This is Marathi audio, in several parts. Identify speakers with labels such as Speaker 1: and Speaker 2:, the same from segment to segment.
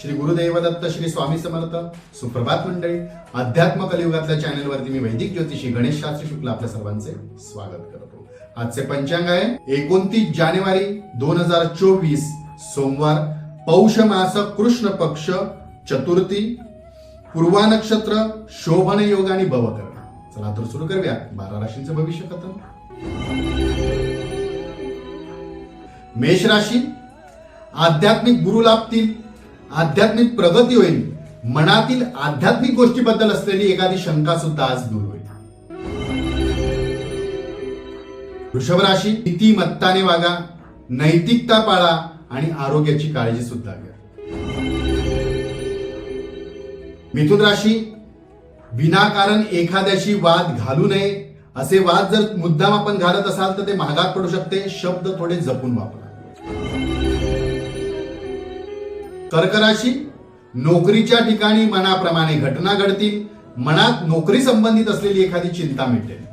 Speaker 1: श्री गुरुदेवदत्त श्री स्वामी समर्थ सुप्रभात मंडळी. अध्यात्म कलियुगातल्या चॅनलवरती मी वैदिक ज्योतिषी गणेश शास्त्री शुक्ल आपल्या सर्वांचे स्वागत करतो. आजचे पंचांग आहे एकोणतीस जानेवारी दोन हजार चोवीस सोमवार पौष मास कृष्ण पक्ष चतुर्थी पूर्वा नक्षत्र शोभन योग आणि भवकरण चला तर सुरू करूया बारा राशींचं भविष्य कथन. मेष राशी आध्यात्मिक गुरु लाभतील आध्यात्मिक प्रगती होईल. मनातील आध्यात्मिक गोष्टीबद्दल असलेली एखादी शंका सुद्धा आज दूर होईल. वृषभ राशी नीतिमत्ताने वागा नैतिकता पाळा आणि आरोग्याची काळजी सुद्धा घ्या. मिथुन राशी विनाकारण एखाद्याशी वाद घालू नये. असे वाद जर मुद्दाम आपण घालत असाल तर ते महागात पडू शकते. शब्द थोडे जपून वापरा. कर्क राशी नोकरीच्या ठिकाणी मनाप्रमाणे घटना घडतील मनात नोकरी संबंधित असलेली एखादी चिंता मिटेल.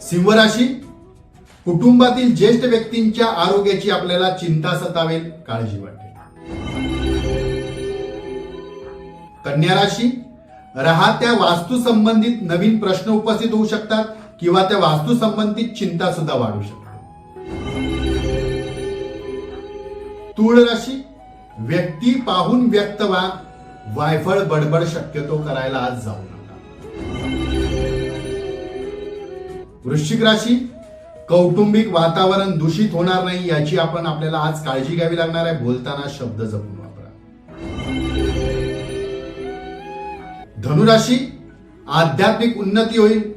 Speaker 1: सिंह राशी कुटुंबातील ज्येष्ठ व्यक्तींच्या आरोग्याची आपल्याला चिंता सतावेल काळजी वाटेल. कन्या राशी राहत्या वास्तू संबंधित नवीन प्रश्न उपस्थित होऊ शकतात किंवा त्या वास्तू संबंधित चिंता सुद्धा वाढू शकतात. स्थूळ राशी व्यक्ती पाहून व्यक्त व्हा. वायफळ बडबड शक्यतो करायला आज जाऊ नका. वृश्चिक राशी कौटुंबिक वातावरण दूषित होणार नाही याची आपण आपल्याला आज काळजी घ्यावी लागणार आहे. बोलताना शब्द जपून वापरा. धनुराशी आध्यात्मिक उन्नती होईल.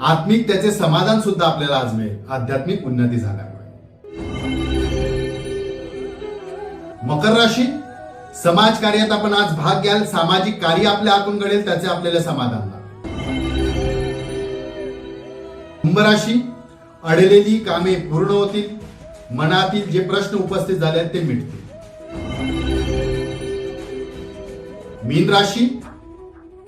Speaker 1: आत्मिक त्याचे समाधान सुद्धा आपल्याला आज मिळेल. आध्यात्मिक उन्नती झाल्यावर. मकर राशी समाज कार्यात आपण आज भाग घ्याल. सामाजिक कार्य आपल्या हातून घडेल त्याचे आपल्याला समाधान कुंभ राशी अडलेली कामे पूर्ण होतील. मनातील जे प्रश्न उपस्थित झाले आहेत ते मिटतील. मीन राशी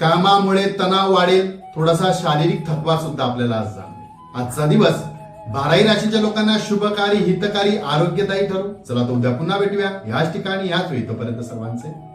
Speaker 1: कामामुळे तणाव वाढेल. थोडासा शारीरिक थकवा सुद्धा आपल्याला आज जाणवेल. आजचा दिवस बाराही राशीच्या लोकांना शुभकारी हितकारी आरोग्यदायी ठरू. चला तर उद्या पुन्हा भेटूया. याच ठिकाणी याच वेळी तोपर्यंत सर्वांचे